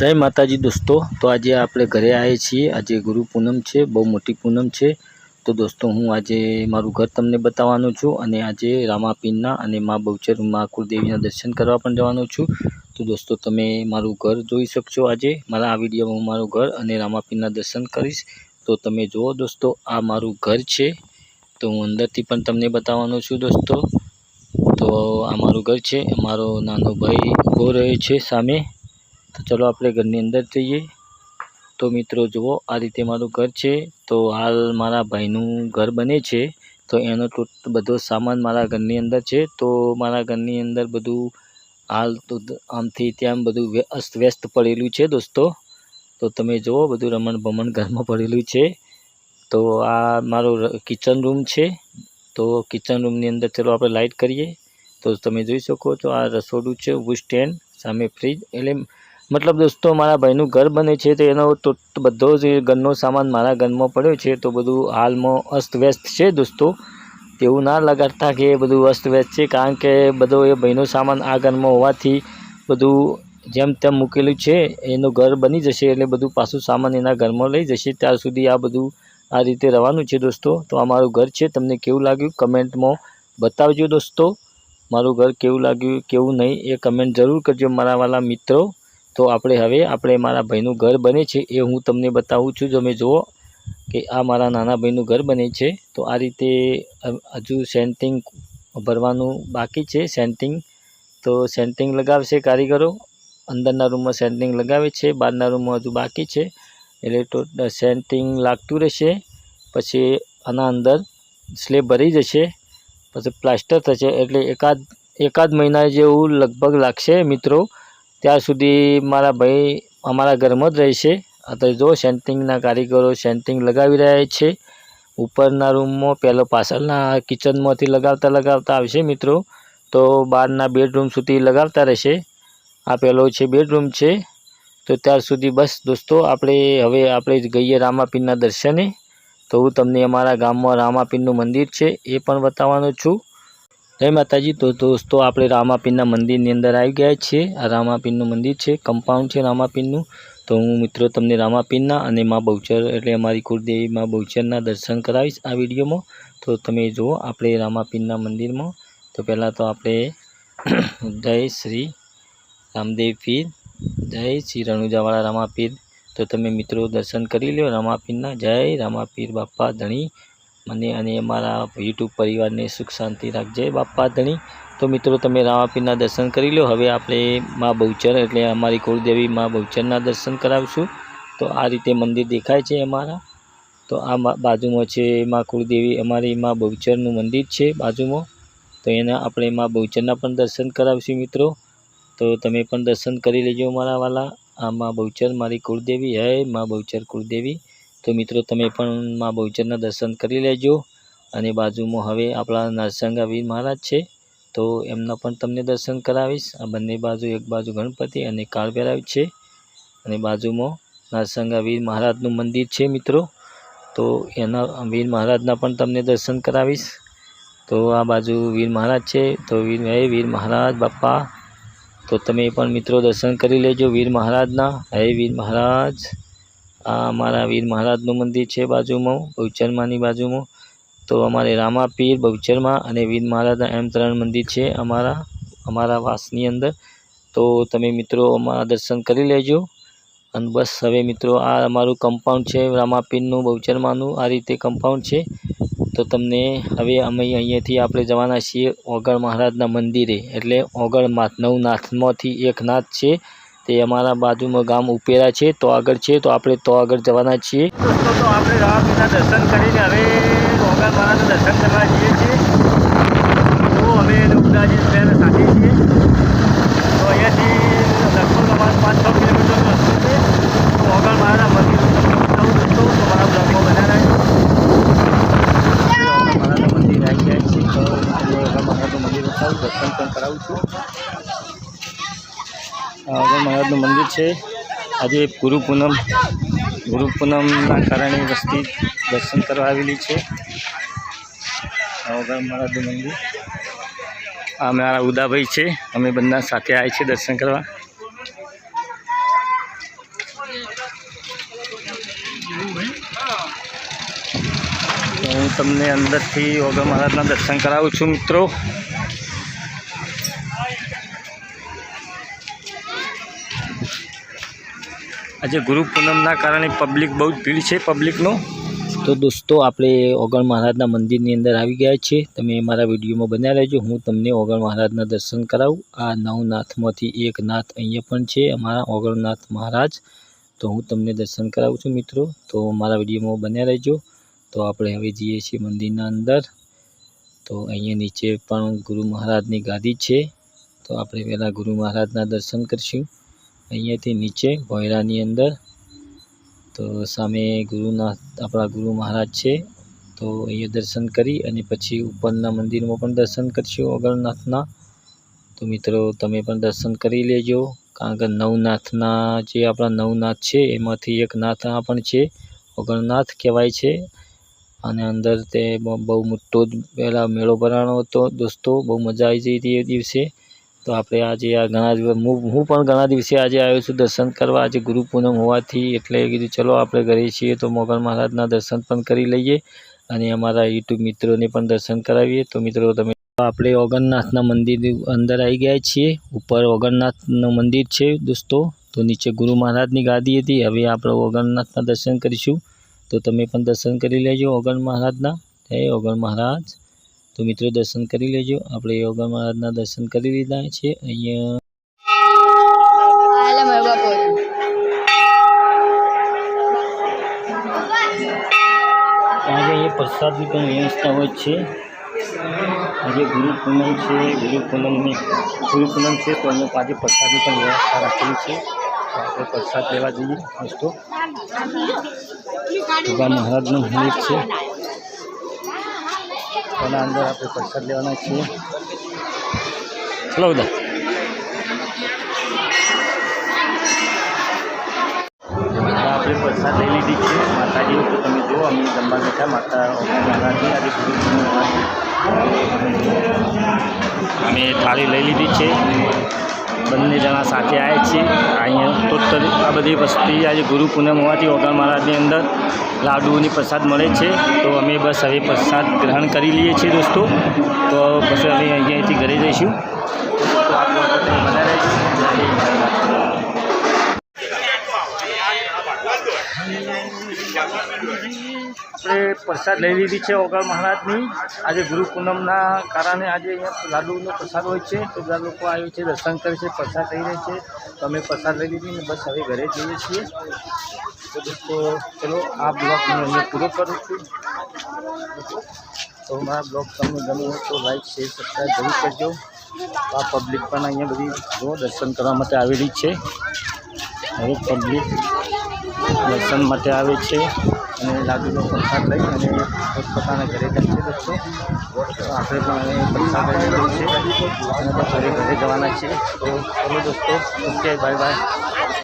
જય માતાજી દોસ્તો. તો આજે આપણે ઘરે આવીએ છીએ. આજે ગુરુ પૂનમ છે, બહુ મોટી પૂનમ છે. તો દોસ્તો, હું આજે મારું ઘર તમને બતાવવાનું છું અને આજે રામાપીરના અને મા બહુચર મા કુળદેવીના દર્શન કરવા પણ જવાનું છું. તો દોસ્તો, તમે મારું ઘર જોઈ શકશો આજે. મારા આ વિડીયોમાં હું મારું ઘર અને રામાપીરના દર્શન કરીશ. તો તમે જુઓ દોસ્તો, આ મારું ઘર છે. તો હું અંદરથી પણ તમને બતાવવાનો છું દોસ્તો. તો આ મારું ઘર છે. મારો નાનો ભાઈ ઊભો રહ્યો છે સામે. તો ચલો આપણે ઘરની અંદર જઈએ. તો મિત્રો જુઓ, આ રીતે મારું ઘર છે. તો હાલ મારા ભાઈનું ઘર બને છે. તો એનો ટોટ, બધો સામાન મારા ઘરની અંદર છે. તો મારા ઘરની અંદર બધું હાલ તો આમથી ત્યાં બધું અસ્ત, વ્યસ્ત પડેલું છે દોસ્તો. તો તમે જુઓ, બધું રમણ ભમણ ઘરમાં પડેલું છે. તો આ મારો કિચન રૂમ છે. તો કિચન રૂમની અંદર ચલો આપણે લાઇટ કરીએ. તો તમે જોઈ શકો છો આ રસોડું છે ઊભું સ્ટેન્ડ સામે ફ્રીજ એટલે મતલબ દોસ્તો, મારા ભાઈનું ઘર બને છે તો એનો તો બધો જ ઘરનો સામાન મારા ઘરમાં પડ્યો છે તો બધું હાલમાં અસ્તવ્યસ્ત છે દોસ્તો. તેવું ના લગાડતા કે બધું અસ્તવ્યસ્ત છે, કારણ કે બધો એ ભાઈનો સામાન આ ઘરમાં હોવાથી બધું જેમ તેમ મૂકેલું છે, એનું ઘર બની જશે એટલે બધું પાછું સામાન એના ઘરમાં લઈ જશે. ત્યાર સુધી આ બધું આ રીતે રહેવાનું છે દોસ્તો. તો આ મારું ઘર છે, તમને કેવું લાગ્યું કમેન્ટમાં બતાવજો દોસ્તો. મારું ઘર કેવું લાગ્યું, કેવું નહીં એ કમેન્ટ જરૂર કરજો મારા વાલા મિત્રો. તો આપણે હવે આપણે મારા ભાઈનું ઘર બને છે એ હું તમને બતાવું છું. તમે જુઓ કે આ મારા નાના ભાઈનું ઘર બને છે, તો આ રીતે હજુ સેન્ટિંગ ભરવાનું બાકી છે, સેન્ટિંગ. તો સેન્ટિંગ લગાવશે કારીગરો. અંદરના રૂમમાં સેન્ટિંગ લગાવે છે, બહારના રૂમમાં હજુ બાકી છે. એટલે તો સેન્ટિંગ લાગતું રહેશે, પછી આના અંદર સ્લેબ ભરી જશે, પછી પ્લાસ્ટર થશે. એટલે એકાદ એકાદ મહિના જેવું લગભગ લાગશે મિત્રો. ત્યાં સુધી મારા ભાઈ અમારા ઘરમાં જ રહેશે અત્યારે જો સેન્ટિંગના કારીગરો સેન્ટિંગ લગાવી રહ્યા છે. ઉપરના રૂમમાં પહેલો પાછળના કિચનમાંથી લગાવતા લગાવતા આવશે મિત્રો. તો બહારના બેડરૂમ સુધી લગાવતા રહેશે. આ પહેલો છે બેડરૂમ છે. તો ત્યાર સુધી બસ દોસ્તો, આપણે હવે આપણે ગઈએ રામાપીરના દર્શને. તો હું તમને અમારા ગામમાં રામાપીરનું મંદિર છે, એ પણ બતાવવાનો છું. જય માતાજી, તો દોસ્તો, આપણે રામાપીરના મંદિરની અંદર આવી ગયા છીએ. આ રામાપીરનું મંદિર છે કમ્પાઉન્ડ છે રામાપીરનું. તો હું મિત્રો તમને રામાપીરના અને મા બહુચર એટલે અમારી કુળદેવી મા બહુચરના દર્શન કરાવીશ આ વિડીયોમાં. તો તમે જુઓ, આપણે રામાપીરના મંદિરમાં. તો પહેલાં તો આપણે જય શ્રી રામદેવ પીર, જય શ્રી રણુજાવાળા રામાપીર. તો તમે મિત્રો દર્શન કરી લો રામાપીરના. જય રામાપીર બાપા ધણી. મને અને અમારા યુટ્યુબ પરિવારને સુખ શાંતિ રાખજે બાપા ધણી. તો મિત્રો, તમે રામાપીરના દર્શન કરી લો. હવે આપણે મા બહુચર એટલે અમારી કુળદેવી મા બહુચરના દર્શન કરાવશું. તો આ રીતે મંદિર દેખાય છે અમારા. તો આ બાજુમાં છે મા કુળદેવી, અમારી મા બહુચરનું મંદિર છે બાજુમાં. તો એના આપણે મા બહુચરના પણ દર્શન કરાવીશું મિત્રો. તો તમે પણ દર્શન કરી લેજો મારા વાલા. આ મા બહુચર મારી કુળદેવી હે, મા બહુચર કુળદેવી. તો મિત્રો, તમે પણ મા બહુચરના દર્શન કરી લેજો. અને બાજુમાં હવે આપણા નરસંગા વીર મહારાજ છે. તો એમના પણ તમને દર્શન કરાવીશ. આ બંને બાજુ એક બાજુ ગણપતિ અને કાળ છે. અને બાજુમાં નરસંગા વીર મહારાજનું મંદિર છે મિત્રો. તો એના, વીર મહારાજના પણ તમને દર્શન કરાવીશ. તો આ બાજુ વીર મહારાજ છે. તો વીર, હે વીર મહારાજ બાપા. તો તમે પણ મિત્રો દર્શન કરી લેજો વીર મહારાજના. હે વીર મહારાજ. આ અમારા વીર મહારાજનું મંદિર છે બાજુમાં બહુચરમાની બાજુમાં. તો અમારે રામાપીર બહુચરમાં અને વીર મહારાજના એમ ત્રણ મંદિર છે અમારા અમારા વાસની અંદર. તો તમે મિત્રો અમારા દર્શન કરી લેજો. અને બસ હવે મિત્રો આ અમારું કમ્પાઉન્ડ છે રામાપીરનું બહુચરમાનું આ રીતે કમ્પાઉન્ડ છે. તો તમને હવે અમે અહીંયાથી આપણે જવાના છીએ ઓગળ મહારાજના મંદિરે. એટલે ઓગળ માથ નવનાથમાંથી એક નાથ છે. તે અમારા બાજુમાં ગામ ઉપેરા છે, તો આગળ છે, તો આપણે તો આગળ જવાના છીએ. તો આપણે રામાપીરના દર્શન કરીને હવે મહારાજના દર્શન કરવા જઈએ છીએ. તો અમે ટ્રેન સાથે છીએ. શંકર મહારાજનું મંદિર છે. આજે ગુરુ પૂનમ, ગુરુ પૂનમના કારણે વસ્તી દર્શન કરવા આવેલી છે. શંકર મહારાજનું મંદિર. આ મારા ઉદાભાઈ છે. અમે બધા સાથે આવ્યા છીએ દર્શન કરવા. હું તમને અંદરથી ઓગા મહારાજના દર્શન કરાવું છું, મિત્રો. આજે ગુરુ પૂનમના કારણે પબ્લિક બહુ જ ભીડ છે પબ્લિકનો તો દોસ્તો, આપણે ઓગણ મહારાજના મંદિરની અંદર આવી ગયા છીએ. તમે મારા વિડીયોમાં બન્યા રહેજો. હું તમને ઓગણ મહારાજના દર્શન કરાવું. આ નવનાથમાંથી એક નાથ અહીંયા પણ છે, અમારા ઓગણનાથ મહારાજ. તો હું તમને દર્શન કરાવું છું મિત્રો. તો મારા વિડીયોમાં બન્યા રહેજો. તો આપણે હવે જઈએ છીએ મંદિરના અંદર. તો અહીંયા નીચે પણ ગુરુ મહારાજની ગાદી છે. તો આપણે પહેલાં ગુરુ મહારાજના દર્શન કરીશું. અહીંયાથી નીચે ભોયરાની અંદર. તો સામે ગુરુનાથ, આપણા ગુરુ મહારાજ છે. તો અહીંયા દર્શન કરી અને પછી ઉપરના મંદિરમાં પણ દર્શન કરીશું અગરનાથના. તો મિત્રો, તમે પણ દર્શન કરી લેજો. કારણ કે નવનાથના જે આપણા નવનાથ છે, એમાંથી એક નાથ પણ છે. અગરનાથ કહેવાય છે. અને અંદર તે બહુ મોટો જ પહેલાં મેળો ભરાણો હતો. દોસ્તો, બહુ મજા આવી જઈ હતી એ દિવસે. તો આપણે આજે આ ઘણા દિવસ, હું પણ ઘણા દિવસે આજે આવ્યો છું દર્શન કરવા. આજે ગુરુ પૂનમ હોવાથી એટલે કીધું, ચલો આપણે ઘરે છીએ તો મોગલ મહારાજના દર્શન પણ કરી લઈએ અને અમારા યુટ્યુબ મિત્રોને પણ દર્શન કરાવીએ. તો મિત્રો, તમે આપણે ઓગણનાથના મંદિર અંદર આવી ગયા છીએ. ઉપર ઓગણનાથનું મંદિર છે દોસ્તો. તો નીચે ગુરુ મહારાજની ગાદી હતી. હવે આપણે ઓગણનાથના દર્શન કરીશું. તો તમે પણ દર્શન કરી લેજો ઓગણ મહારાજના. જય ઓગણ મહારાજ. તો મિત્રો દર્શન કરી લેજો. આપણે યોગા મહારાજના દર્શન કરી લીધા છે. અહીંયા આજે અહીંયા પ્રસાદની પણ વ્યવસ્થા હોય છે. આજે ગુરુ પૂનમ છે ગુરુ પૂનમની ગુરુ પૂનમ છે તો અહીંયા આજે પ્રસાદની પણ વ્યવસ્થા રાખેલી છે. તો આપણે પ્રસાદ લેવા જઈએ દોસ્તો યોગા મહારાજનું મંદિર છે. એના અંદર આપણે પ્રસાદ લેવાના છીએ. ચલો બધા. આપણે પ્રસાદ લઈ લીધી છે. માતાજી તો તમે જુઓ અમે જમવા બેઠા. માતા મહારાજની આજે અમે થાળી લઈ લીધી છે. બંને જણા સાથે આવે છીએ. અહીંયા ટોટલ આ બધી વસ્તી આજે ગુરુ પૂનમ હોવાથી ઓગણ મહારાજની અંદર લાડુઓની પ્રસાદ મળે છે. તો અમે બસ હવે પ્રસાદ ગ્રહણ કરી લઈએ છીએ દોસ્તો. તો પછી અમે અહીંયાથી ઘરે જઈશું. પ્રસાદ લઈ લીધી છે ઓગળ મહારાજની. આજે ગુરુ પૂનમના કારણે આજે અહીંયા લાડુનો પ્રસાદ હોય છે. તો બધા લોકો આવે છે, દર્શન કરે છે, પ્રસાદ લઈ રહ્યા છે. તો અમે પ્રસાદ લઈ લીધી ને બસ હવે ઘરે જઈએ છીએ. તો દોસ્તો, ચલો, આ બ્લોગ હું અહીંયા પૂરો કરું છું. તો મારા બ્લોગ તમને ગમ્યું હોય તો લાઈક, શેર, સબસ્ક્રાઈબ જરૂર કરજો. આ પબ્લિક પણ અહીંયા બધી જો દર્શન કરવા માટે આવેલી છે. હવે પબ્લિક દર્શન માટે આવે છે અને લાડુનો પ્રસાદ લઈ અને પોતપોતાના ઘરે જાય છે દોસ્તો આપણે પણ પ્રસાદ લઈ છે. અને હવે ઘરે જવાના છે. તો ચલો દોસ્તો, ઓકે બાય બાય